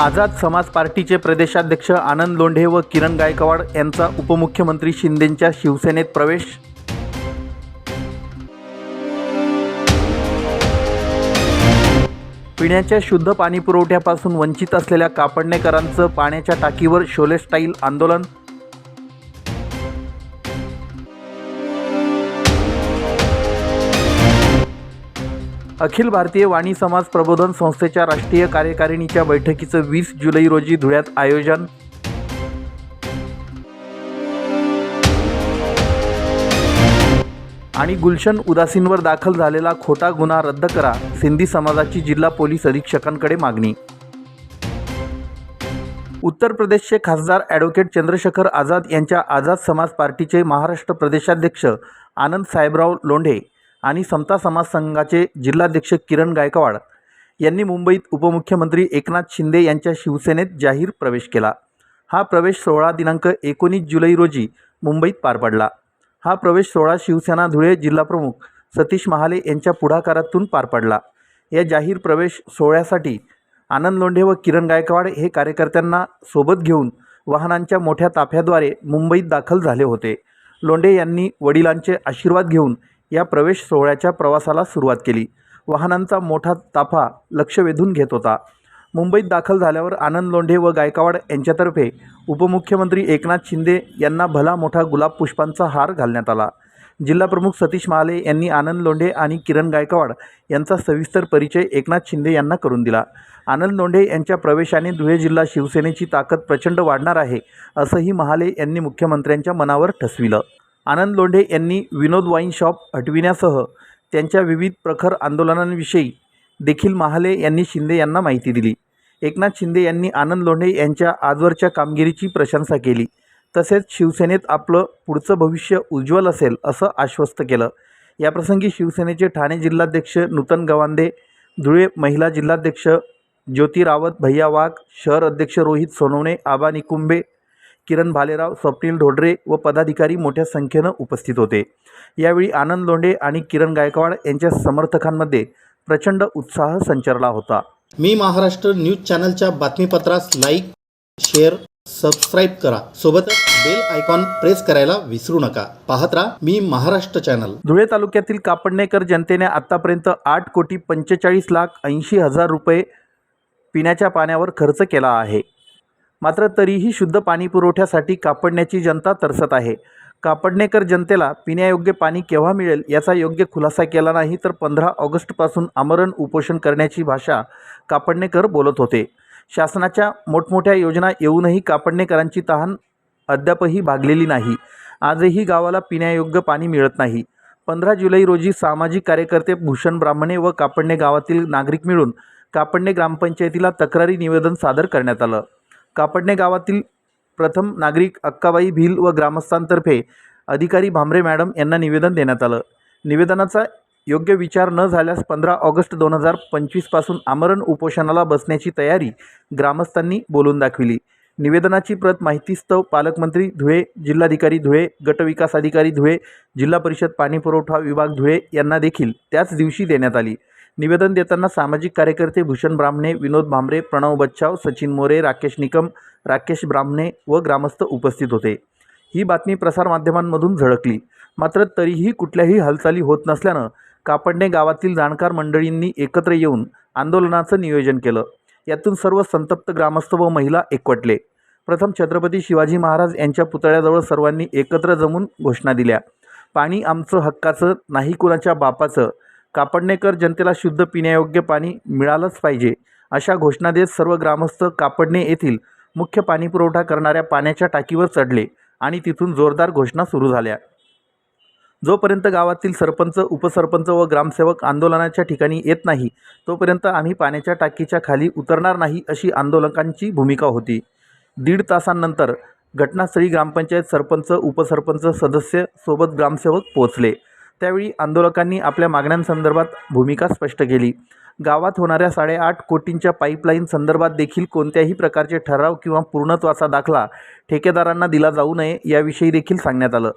आझाद समाज पार्टीचे प्रदेशाध्यक्ष आनंद लोंढे व किरण गायकवाड यांचा उपमुख्यमंत्री शिंदेंच्या शिवसेनेत प्रवेश. पिण्याच्या शुद्ध पाणी पुरवठ्यापासून वंचित असलेल्या कापडणेकरांचं पाण्याच्या टाकीवर शोले स्टाईल आंदोलन. अखिल भारतीय वाणी समाज प्रबोधन संस्थेच्या राष्ट्रीय कार्यकारिणीच्या बैठकीचं वीस जुलै रोजी धुळ्यात आयोजन. आणि गुलशन उदासींवर दाखल झालेला खोटा गुन्हा रद्द करा सिंधी समाजाची जिल्हा पोलीस अधीक्षकांकडे मागणी. उत्तर प्रदेशचे खासदार ॲडव्होकेट चंद्रशेखर आझाद यांच्या आझाद समाज पार्टीचे महाराष्ट्र प्रदेशाध्यक्ष आनंद साहेबराव लोंढे आणि समता समाज संघाचे जिल्हाध्यक्ष किरण गायकवाड यांनी मुंबईत उपमुख्यमंत्री एकनाथ शिंदे यांच्या शिवसेनेत जाहीर प्रवेश केला. हा प्रवेश सोहळा दिनांक एकोणीस जुलै रोजी मुंबईत पार पडला. हा प्रवेश सोहळा शिवसेना धुळे जिल्हाप्रमुख सतीश महाले यांच्या पुढाकारातून पार पडला. या जाहीर प्रवेश सोहळ्यासाठी आनंद लोंढे व किरण गायकवाड हे कार्यकर्त्यांना सोबत घेऊन वाहनांच्या मोठ्या ताफ्याद्वारे मुंबईत दाखल झाले होते. लोंढे यांनी वडिलांचे आशीर्वाद घेऊन या प्रवेश सोहळ्याच्या प्रवासाला सुरुवात केली. वाहनांचा मोठा ताफा लक्ष वेधून घेत होता. मुंबईत दाखल झाल्यावर आनंद लोंढे व गायकवाड यांच्यातर्फे उपमुख्यमंत्री एकनाथ शिंदे यांना भला मोठा गुलाब पुष्पांचा हार घालण्यात आला. जिल्हाप्रमुख सतीश महाले यांनी आनंद लोंढे आणि किरण गायकवाड यांचा सविस्तर परिचय एकनाथ शिंदे यांना करून दिला. आनंद लोंढे यांच्या प्रवेशाने धुळे जिल्हा शिवसेनेची ताकद प्रचंड वाढणार आहे असंही महाले यांनी मुख्यमंत्र्यांच्या मनावर ठसविलं. आनंद लोंढे यांनी विनोद वाईन शॉप हटविण्यासह त्यांच्या विविध प्रखर आंदोलनांविषयी देखील महाले यांनी शिंदे यांना माहिती दिली. एकनाथ शिंदे यांनी आनंद लोंढे यांच्या आजवरच्या कामगिरीची प्रशंसा केली. तसेच शिवसेनेत आपलं पुढचं भविष्य उज्ज्वल असेल असं आश्वस्त केलं. याप्रसंगी शिवसेनेचे ठाणे जिल्हाध्यक्ष नूतन गवांदे धुळे महिला जिल्हाध्यक्ष ज्योती रावत भैया वाघ शहर अध्यक्ष रोहित सोनवणे आबा निकुंबे किरण भालेराव स्वप्नील ढोडरे व पदाधिकारी मोठ्या संख्येनं उपस्थित होते. यावेळी आनंद लोंढे आणि किरण गायकवाड यांच्या समर्थकांमध्ये प्रचंड उत्साह संचारला होता. मी महाराष्ट्र न्यूज चॅनलच्या बातमीपत्रास लाईक शेअर सबस्क्राईब करा. सोबतच बेल आयकॉन प्रेस करायला विसरू नका. पाहत राहा मी महाराष्ट्र चॅनल. धुळे तालुक्यातील कापडणेकर जनतेने आत्तापर्यंत आठ कोटी पंचेचाळीस लाख ऐंशी हजार रुपये पिण्याच्या पाण्यावर खर्च केला आहे. मात्र तरीही शुद्ध पाणी पुरवठ्यासाठी कापडण्याची जनता तरसत आहे. कापडणेकर जनतेला पिण्यायोग्य पाणी केव्हा मिळेल याचा योग्य खुलासा केला नाही तर पंधरा ऑगस्टपासून आमरण उपोषण करण्याची भाषा कापडणेकर बोलत होते. शासनाच्या मोठमोठ्या योजना येऊनही कापडणेकरांची तहान अद्यापही भागलेली नाही. आजही गावाला पिण्यायोग्य पाणी मिळत नाही. पंधरा जुलै रोजी सामाजिक कार्यकर्ते भूषण ब्राह्मणे व कापडणे गावातील नागरिक मिळून कापडणे ग्रामपंचायतीला तक्रारी निवेदन सादर करण्यात आलं. कापडणे गावातील प्रथम नागरिक अक्काबाई भिल व ग्रामस्थांतर्फे अधिकारी भांबरे मॅडम यांना निवेदन देण्यात आलं. निवेदनाचा योग्य विचार न झाल्यास पंधरा ऑगस्ट दोन हजार पंचवीसपासून आमरण उपोषणाला बसण्याची तयारी ग्रामस्थांनी बोलून दाखविली. निवेदनाची प्रत माहितीस्तव पालकमंत्री धुळे जिल्हाधिकारी धुळे गटविकास अधिकारी धुळे जिल्हा परिषद पाणीपुरवठा विभाग धुळे यांना देखील त्याच दिवशी देण्यात आली. निवेदन देताना सामाजिक कार्यकर्ते भूषण ब्राह्मणे विनोद भांबरे प्रणव बच्छाव सचिन मोरे राकेश निकम राकेश ब्राह्मणे व ग्रामस्थ उपस्थित होते. ही बातमी प्रसारमाध्यमांमधून झळकली. मात्र तरीही कुठल्याही हालचाली होत नसल्यानं कापडणे गावातील जाणकार मंडळींनी एकत्र येऊन आंदोलनाचं नियोजन केलं. यातून सर्व संतप्त ग्रामस्थ व महिला एकवटले. प्रथम छत्रपती शिवाजी महाराज यांच्या पुतळ्याजवळ सर्वांनी एकत्र जमून घोषणा दिल्या. पाणी आमचं हक्काचं नाही कुणाच्या बापाचं कापडणेकर जनतेला शुद्ध पिण्यायोग्य पाणी मिळालंच पाहिजे अशा घोषणा देत सर्व ग्रामस्थ कापडणे येथील मुख्य पाणीपुरवठा करणाऱ्या पाण्याच्या टाकीवर चढले आणि तिथून जोरदार घोषणा सुरू झाल्या. जोपर्यंत गावातील सरपंच उपसरपंच व ग्रामसेवक आंदोलनाच्या ठिकाणी येत नाही तोपर्यंत आम्ही पाण्याच्या टाकीच्या खाली उतरणार नाही अशी आंदोलकांची भूमिका होती. दीड तासांनंतर घटनास्थळी ग्रामपंचायत सरपंच उपसरपंच सदस्य सोबत ग्रामसेवक पोहोचले. त्यावेळी आंदोलकांनी आपल्या मागण्यांसंदर्भात भूमिका स्पष्ट केली. गावात होणाऱ्या साडेआठ कोटींच्या पाईपलाईन संदर्भात देखील कोणत्याही प्रकारचे ठराव किंवा पूर्णत्वाचा दाखला ठेकेदारांना दिला जाऊ नये याविषयी देखील सांगण्यात आलं.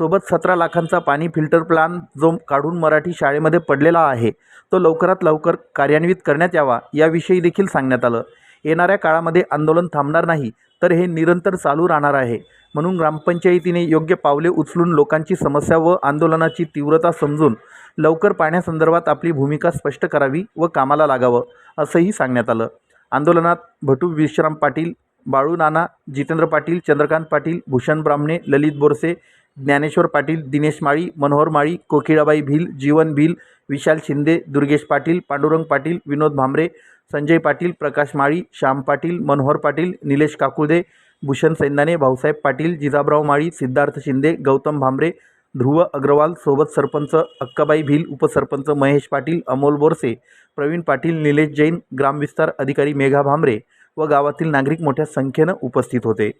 सोबत सतरा लाखांचा पाणी फिल्टर प्लान जो काढून मराठी शाळेमध्ये पडलेला आहे तो लवकरात लवकर कार्यान्वित करण्यात यावा याविषयी देखील सांगण्यात आलं. येणाऱ्या काळामध्ये आंदोलन थांबणार नाही तर हे निरंतर चालू राहणार आहे. म्हणून ग्रामपंचायतीने योग्य पावले उचलून लोकांची समस्या व आंदोलनाची तीव्रता समजून लवकर पाण्यासंदर्भात आपली भूमिका स्पष्ट करावी व कामाला लागावं असंही सांगण्यात आलं. आंदोलनात भटू विश्राम पाटील बाळू नाना जितेंद्र पाटील चंद्रकांत पाटील भूषण ब्राह्मणे ललित बोरसे ज्ञानेश्वर पाटील दिनेश माळी मनोहर माळी कोकिळाबाई भिल जीवन भिल विशाल शिंदे दुर्गेश पाटील पांडुरंग पाटील विनोद भांबरे संजय पाटील प्रकाश माळी श्याम पाटील मनोहर पाटील निलेश काकुदे भूषण सैंदाने भाऊसाहेब पाटील जिजाबराव माळी सिद्धार्थ शिंदे गौतम भांबरे ध्रुव अग्रवाल सोबत सरपंच अक्काबाई भिल उपसरपंच महेश पाटील अमोल बोरसे प्रवीण पाटील निलेश जैन ग्रामविस्तार अधिकारी मेघा भांबरे व गावातील नागरिक मोठ्या संख्येनं उपस्थित होते.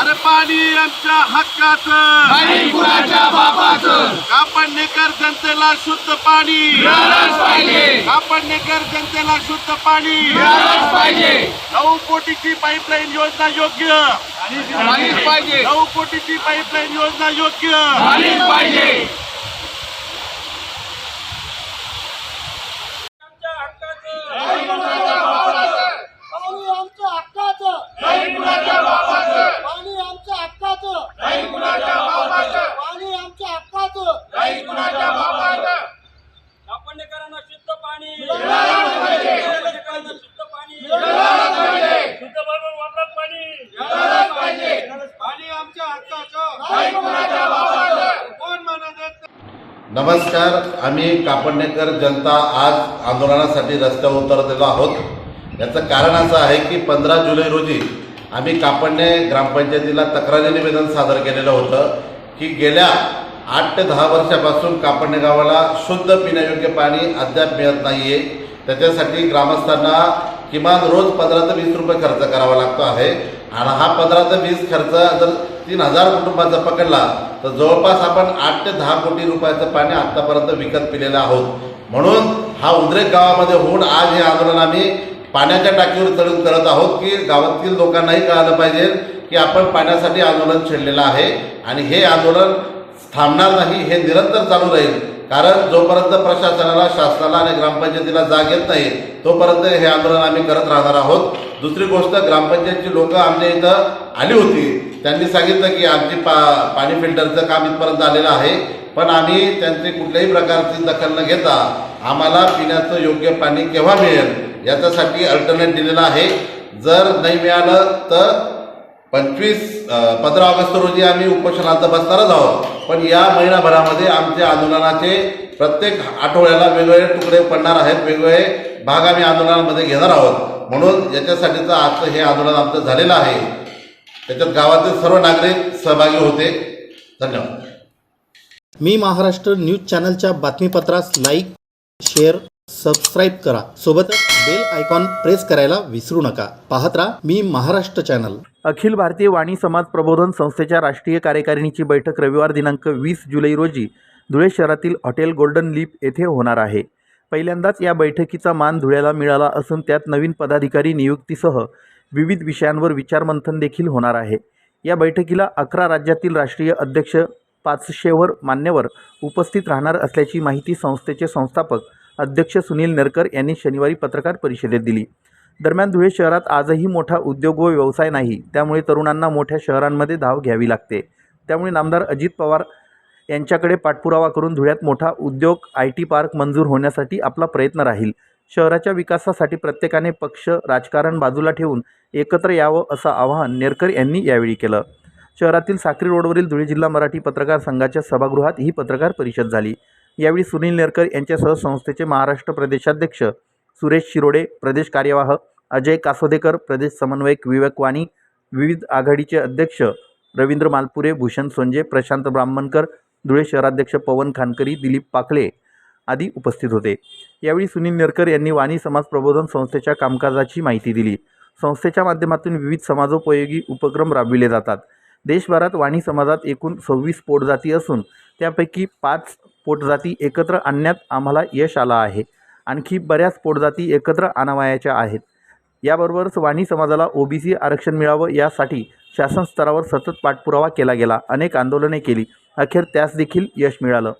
अरे पाणी आमच्या हक्काचं अरे पाणी आमच्या हक्काचं. कापडणेकर जनतेला शुद्ध पाणी. कापडणेकर जनतेला शुद्ध पाणी. नऊ कोटीची पाईपलाईन योजना योग्य. नऊ कोटीची पाईपलाईन योजना योग्य. पाणी आमच्या हक्काचं पाणी आमच्या हक्काचं पाणी आमच्या हक्काचं कापडणेकरांना शुद्ध पाणी कापडणेकरांना शुद्ध पाणी शुद्ध बरोबर वापरात पाणी पाणी आमच्या हक्काचं कोण म्हणत आहे? नमस्कार आंबेडकर जनता आज आंदोलनासाठी रस्त्यावर उतरलेलो आहोत. याचं कारण असं आहे की पंधरा जुलै रोजी आम्ही कापडणे ग्रामपंचायतीला तक्रारी निवेदन सादर केलेलं होतं की गेल्या आठ ते दहा वर्षापासून कापडणे गावाला शुद्ध पिण्यायोग्य पाणी अद्याप मिळत नाही आहे त्याच्यासाठी ग्रामस्थांना किमान रोज पंधरा ते वीस रुपये खर्च करावा लागतो आहे. आणि हा पंधरा ते वीस खर्च जर तीन हजार कुटुंबाचा पकडला तर जवळपास आपण आठ ते दहा कोटी रुपयाचं पाणी आत्तापर्यंत विकत पिलेलं आहोत. म्हणून हा उद्रेक गावामध्ये होऊन आज हे आंदोलन आम्ही पाण्याच्या टाकीवर चढून करत आहोत की गावातील लोकांनाही कळालं पाहिजे की आपण पाण्यासाठी आंदोलन छेडलेलं आहे. आणि हे आंदोलन थांबणार नाही हे निरंतर चालू राहील. कारण जोपर्यंत प्रशासनाला शासनाला आणि ग्रामपंचायतीला जाग येत नाही तोपर्यंत हे आंदोलन आम्ही करत राहणार आहोत. दुसरी गोष्ट ग्रामपंचायतची लोक आमच्या इथं आली होती. त्यांनी सांगितलं की आमची पा पाणी फिल्टरचं काम इथपर्यंत आलेलं आहे. पण आम्ही त्यांची कुठल्याही प्रकारची दखल न घेता आम्हाला पिण्याचं योग्य पाणी केव्हा मिळेल याच्यासाठी अल्टरनेट दिलेलं आहे. जर नाही मिळालं तर पंचवीस पंधरा ऑगस्ट रोजी आम्ही उपोषणार्थ बसणारच आहोत. पण या महिनाभरामध्ये आमच्या आंदोलनाचे प्रत्येक आठवड्याला वेगवेगळे तुकडे पडणार आहेत वेगवेगळे भाग आम्ही आंदोलनामध्ये घेणार आहोत. म्हणून याच्यासाठीचं आजचं हे आंदोलन आमचं झालेलं आहे. त्याच्यात गावातील सर्व नागरिक सहभागी होते. धन्यवाद. मी महाराष्ट्र न्यूज चॅनलच्या बातमीपत्रास लाईक शेअर सबस्क्राईब करा. सोबतच बेल आयकॉन प्रेस करायला विसरू नका. पाहत राहा मी महाराष्ट्र चॅनल अखिल भारतीय वाणी समाज प्रबोधन संस्थेच्या राष्ट्रीय कार्यकारिणीची बैठक रविवार दिनांक वीस जुलै रोजी धुळे शहरातील हॉटेल गोल्डन लीप येथे होणार आहे. पहिल्यांदाच या बैठकीचा मान धुळ्याला मिळाला असून त्यात नवीन पदाधिकारी नियुक्तीसह विविध विषयांवर विचारमंथन देखील होणार आहे. या बैठकीला अकरा राज्यातील राष्ट्रीय अध्यक्ष पाचशेवर मान्यवर उपस्थित राहणार असल्याची माहिती संस्थेचे संस्थापक अध्यक्ष सुनील नरकर यांनी शनिवारी पत्रकार परिषदेत दिली. दरम्यान धुळे शहरात आजही मोठा उद्योग व व्यवसाय नाही. त्यामुळे तरुणांना मोठ्या शहरांमध्ये धाव घ्यावी लागते. त्यामुळे नामदार अजित पवार यांच्याकडे पाठपुरावा करून धुळ्यात मोठा उद्योग आय टी पार्क मंजूर होण्यासाठी आपला प्रयत्न राहील. शहराच्या विकासासाठी प्रत्येकाने पक्ष राजकारण बाजूला ठेवून एकत्र यावं असं आवाहन नेरकर यांनी यावेळी केलं. शहरातील साक्री रोडवरील धुळे जिल्हा मराठी पत्रकार संघाच्या सभागृहात ही पत्रकार परिषद झाली. यावेळी सुनील नेरकर यांच्यासह संस्थेचे महाराष्ट्र प्रदेशाध्यक्ष सुरेश शिरोडे प्रदेश कार्यवाह अजय कासोदेकर प्रदेश समन्वयक विवेक वाणी विविध आघाडीचे अध्यक्ष रवींद्र मालपुरे भूषण सोंजे प्रशांत ब्राह्मणकर धुळे शहराध्यक्ष पवन खानकरी दिलीप पाकळे आदी उपस्थित होते. यावेळी सुनील नेरकर यांनी वाणी समाज प्रबोधन संस्थेच्या कामकाजाची माहिती दिली. संस्थेच्या माध्यमातून विविध समाजोपयोगी उपक्रम राबविले जातात. देशभरात वाणी समाजात एकूण सव्वीस पोटजाती असून त्यापैकी पाच पोटजाती एकत्र आणण्यात आम्हाला यश आलं आहे. आणखी बऱ्याच पोटजाती एकत्र आणावयाच्या आहेत. याबरोबरच वाणी समाजाला ओबीसी आरक्षण मिळावं यासाठी शासन स्तरावर सतत पाठपुरावा केला गेला. अनेक आंदोलने केली. अखेर त्यास देखील यश मिळालं.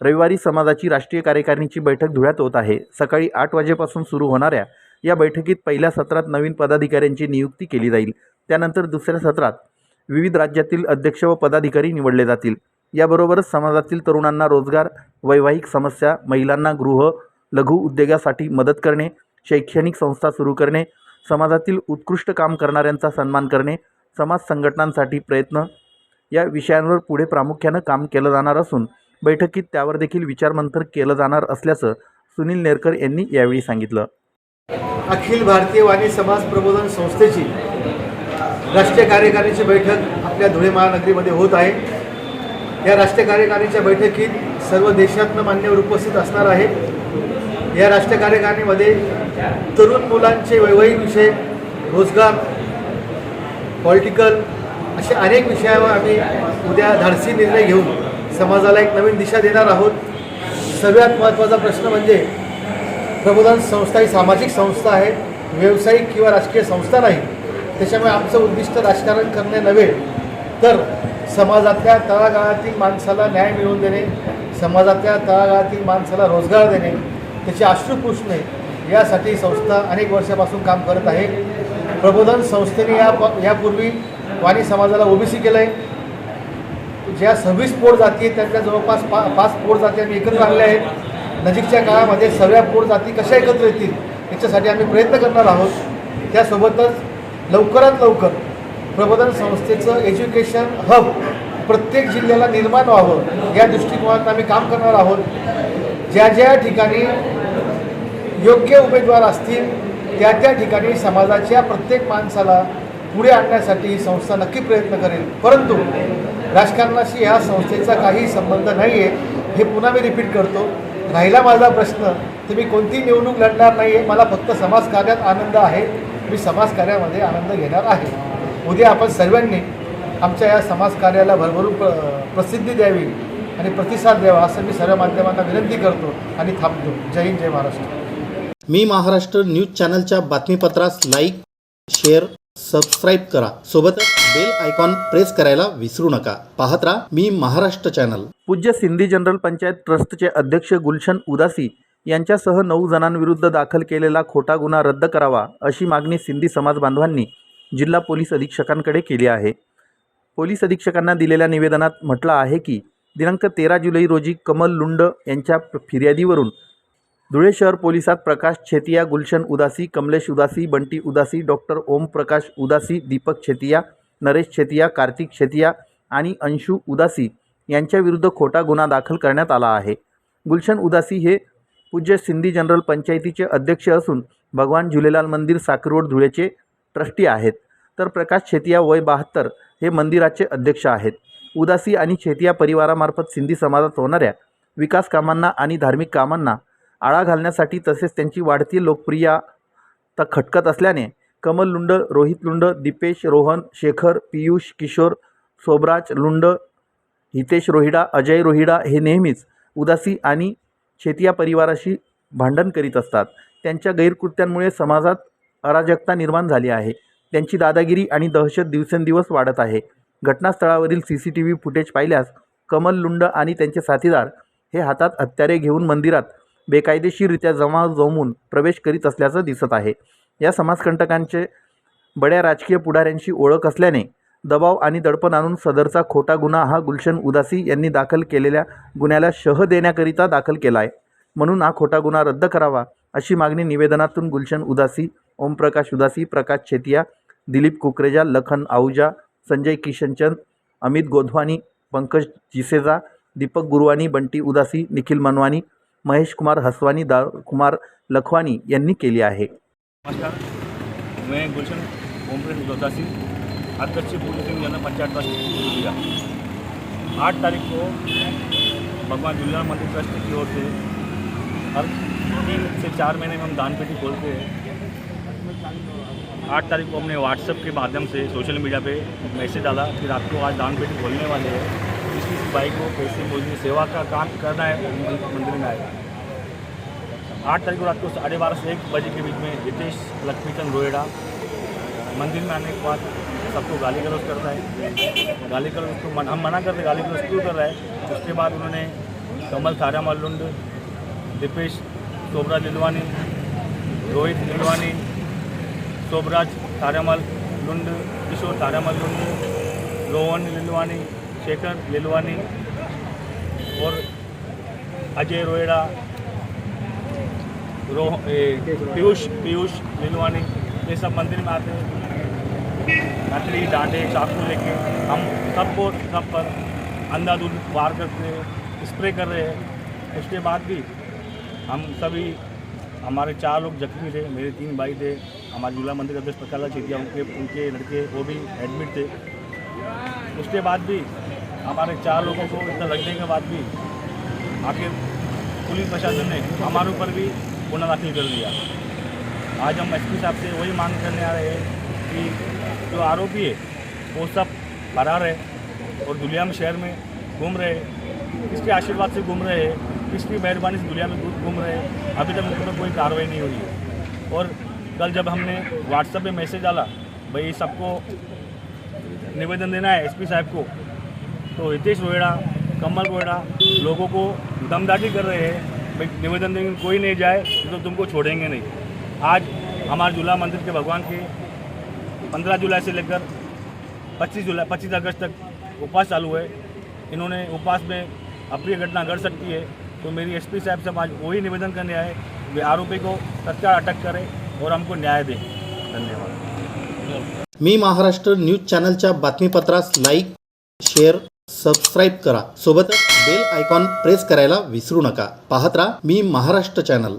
रविवारी समाजाची राष्ट्रीय कार्यकारिणीची बैठक धुळ्यात होत आहे. सकाळी आठ वाजेपासून सुरू होणाऱ्या या बैठकीत पहिल्या सत्रात नवीन पदाधिकाऱ्यांची नियुक्ती केली जाईल. त्यानंतर दुसऱ्या सत्रात विविध राज्यातील अध्यक्ष व पदाधिकारी निवडले जातील. याबरोबरच समाजातील तरुणांना रोजगार वैवाहिक समस्या महिलांना गृह लघु उद्योगासाठी मदत करणे शैक्षणिक संस्था सुरू करणे समाजातील उत्कृष्ट काम करणाऱ्यांचा सन्मान करणे समाज संघटनांसाठी प्रयत्न या विषयांवर पुढे प्रामुख्यानं काम केलं जाणार असून बैठकीत त्यावर देखील विचारमंथन केलं जाणार असल्याचं सुनील नेरकर यांनी यावेळी सांगितलं. अखिल भारतीय वाणी समाज प्रबोधन संस्थेची राष्ट्रीय कार्यकारिणीची बैठक आपल्या धुळे महानगरीमध्ये होत आहे. या राष्ट्रीय कार्यकारिणीच्या बैठकीत सर्व देशातनं मान्यवर उपस्थित असणार आहे या राष्ट्रीय कार्यकारिणीमध्ये तरुण मुलांचे वैवाहिक विषय रोजगार पॉलिटिकल असे अनेक विषयावर आम्ही उद्या धाडसी निर्णय घेऊन समाजाला एक नवीन दिशा देणार आहोत. सगळ्यात महत्त्वाचा प्रश्न म्हणजे प्रबोधन संस्था ही सामाजिक संस्था आहे व्यावसायिक किंवा राजकीय संस्था नाही. त्याच्यामुळे आमचं उद्दिष्ट राजकारण करणे नव्हे. तर समाजातल्या तळागाळातील माणसाला न्याय मिळवून देणे समाजातल्या तळागाळातील माणसाला रोजगार देणे त्याचे अश्रू पुसणे यासाठी संस्था अनेक वर्षापासून काम करत आहे. प्रबोधन संस्थेने या यापूर्वी वाणी समाजाला ओबीसी केलं आहे ज्या सव्वीस पोट जाती आहेत त्यातल्या जवळपास पा पाच पोट जाती आम्ही एकत्र आणल्या आहेत. नजीकच्या काळामध्ये सगळ्या पोट जाती कशा एकत्र येतील याच्यासाठी आम्ही प्रयत्न करणार आहोत. त्यासोबतच लवकरात लवकर प्रबोधन संस्थेचं एज्युकेशन हब प्रत्येक जिल्ह्याला निर्माण व्हावं या दृष्टिकोनात आम्ही काम करणार आहोत. ज्या ज्या ठिकाणी योग्य उमेदवार असतील त्या त्या ठिकाणी समाजाच्या प्रत्येक माणसाला पुढे आणण्यासाठी ही संस्था नक्की प्रयत्न करेल. परंतु राजकारणाशी ह्या संस्थेचा काही संबंध नाही आहे हे पुन्हा मी रिपीट करतो. राहिला माझा प्रश्न तर मी कोणती निवडणूक लढणार नाही आहे मला फक्त समाजकार्यात आनंद आहे. मी समाजकार्यामध्ये आनंद घेणार आहे. उद्या आपण सर्वांनी आमच्या या समाजकार्याला भरभरून प्र प्रसिद्धी द्यावी आणि प्रतिसाद द्यावा असं मी सर्व माध्यमांना विनंती करतो आणि थांबतो. जय हिंद जय महाराष्ट्र. मी महाराष्ट्र न्यूज चॅनलच्या बातमीपत्रास लाईक शेअर सबस्क्राईब करा. सोबतच बेल आयकॉन प्रेस करायला विसरू नका. पाहत राहा मी महाराष्ट्र चॅनल. पूज्य सिंधी जनरल पंचायत ट्रस्टचे अध्यक्ष गुलशन उदासी यांच्यासह नऊ जणांविरुद्ध दाखल केलेला खोटा गुन्हा रद्द करावा अशी मागणी सिंधी समाज बांधवांनी जिल्हा पोलीस अधीक्षकांकडे केली आहे. पोलीस अधीक्षकांना दिलेल्या निवेदनात म्हटलं आहे की दिनांक तेरा जुलै रोजी कमल लुंड यांच्या फिर्यादीवरून धुळे शहर पोलिसात प्रकाश छेतिया गुलशन उदासी कमलेश उदासी बंटी उदासी डॉक्टर ओमप्रकाश उदासी दीपक छेतिया नरेश छेतिया कार्तिक छेतिया आणि अंशू उदासी यांच्याविरुद्ध खोटा गुन्हा दाखल करण्यात आला आहे. गुलशन उदासी हे पूज्य सिंधी जनरल पंचायतीचे अध्यक्ष असून भगवान झुलेलाल मंदिर साखरोड धुळेचे ट्रस्टी आहेत. तर प्रकाश छेतिया वय बहात्तर हे मंदिराचे अध्यक्ष आहेत. उदासी आणि छेतिया परिवारामार्फत सिंधी समाजात होणाऱ्या विकास कामांना आणि धार्मिक कामांना आळा घालण्यासाठी तसेच त्यांची वाढती लोकप्रियता खटकत असल्याने कमल लुंड रोहित लुंड दीपेश रोहन शेखर पियुष किशोर सोबराज लुंड हितेश रोहिडा अजय रोहिडा हे नेहमीच उदासी आणि छेतिया परिवाराशी भांडण करीत असतात. त्यांच्या गैरकृत्यांमुळे समाजात अराजकता निर्माण झाली आहे. त्यांची दादागिरी आणि दहशत दिवसेंदिवस वाढत आहे. घटनास्थळावरील C C T V footage पाहिल्यास कमल लुंड आणि त्यांचे साथीदार हे हातात हत्यारे घेऊन मंदिरात बेकायदेशीररित्या जमा जमून प्रवेश करीत असल्याचं दिसत आहे. या समाजकंटकांचे बड्या राजकीय पुढाऱ्यांशी ओळख असल्याने दबाव आणि दडपण आणून सदरचा खोटा गुन्हा हा गुलशन उदासी यांनी दाखल केलेल्या गुन्ह्याला शह देण्याकरिता दाखल केला आहे. म्हणून हा खोटा गुन्हा रद्द करावा अशी मागणी निवेदनातून गुलशन उदासी ओमप्रकाश उदासी, प्रकाश छेतिया दिलीप कुकरेजा, लखन आहुजा, संजय किशनचंद अमित गोधवानी, पंकज जिसेजा, दीपक गुरुवानी, बंटी उदासी, निखिल मनवानी, महेश कुमार हसवानी दा कुमार लखवानी यांनी केली आहे. नमस्कार. मैं गुलशन ओमप्रेस उदौदासी अध्यक्ष पूर्व सिंह जनरल पंचायत आठ तारीख को भगवान झूलेलाल मंदिर ट्रस्ट की ओर से हर तीन से चार महीने में हम दान पेटी खोलते हैं। आठ तारीख को हमने व्हाट्सएप के माध्यम से सोशल मीडिया पे मैसेज डाला कि रात को आज दान पेटी खोलने वाले हैं। किसी भाई को पैसे मुझे सेवा का काम करना है मंदिर में आएगा। आठ तारीख को रात को साढ़े बारह से एक बजे के बीच में हितेश लक्ष्मीचंद रोहिड़ा मंदिर में आने के बाद सबको गाली गलौज करता है। गाली गलौज को मन, हम मना करते गाली गलौज क्यों कर रहा है? उसके बाद उन्होंने कमल थारामल लुंड दीपेश सोबरा लिलवानी रोहित लिलवानी सोबराज थारामल लुंड, किशोर थारामल लुंड, रोहन लिलवानी, शेखर लिलवानी, और अजय रोएड़ा रोह पीयूष पीयूष लिलवानी, ये सब मंदिर में आते हैं। लकड़ी डांडे, चाकू लेके हम सबको सब पर अंधाधुंध वार करते हैं, स्प्रे कर रहे हैं। उसके बाद भी हम सभी, हमारे चार लोग जख्मी थे, मेरे तीन भाई थे। हमारे झूला मंदिर अध्यक्ष प्रकाला चेतिया, उनके उनके लड़के, वो भी एडमिट थे। उसके बाद भी हमारे चार लोगों को इतना लगने के बाद भी आखिर पुलिस प्रशासन ने हमारे ऊपर भी गुना दाखिल कर दिया। आज हम एस साहब से वही मांग करने आ रहे हैं कि जो आरोपी है, वो सब फरार है और दुनिया में, शहर में घूम रहे किसके आशीर्वाद से घूम रहे हैं? किसकी मेहरबानी से दुनिया में घूम रहे हैं? अभी तक उन पर कोई कार्रवाई नहीं हुई है। और कल जब हमने व्हाट्सएप पे मैसेज डाला, भाई सबको निवेदन देना है एसपी साहब को। तो हितेश रोहिड़ा, कमल रोहिड़ा लोगों को दमदाटी कर रहे हैं, भाई निवेदन देने कोई नहीं जाए तो तुमको छोड़ेंगे नहीं। आज हमारे झूला मंदिर के भगवान के 15 जुलाई से लेकर 25 जुलाई 25 अगस्त तक उपवास चालू है। इन्होंने उपवास में अप्रिय घटना घट सकती है। तो मेरी एसपी साहब से आज वही निवेदन करने आए वे आरोपी को तत्काल अटक करें। और हमको न्याय दें। धन्यवाद। मी महाराष्ट्र न्यूज चॅनलच्या बातमीपत्रास लाईक शेअर सबस्क्राईब करा. सोबतच बेल आयकॉन प्रेस करायला विसरू नका. पाहत राहा मी महाराष्ट्र चॅनल.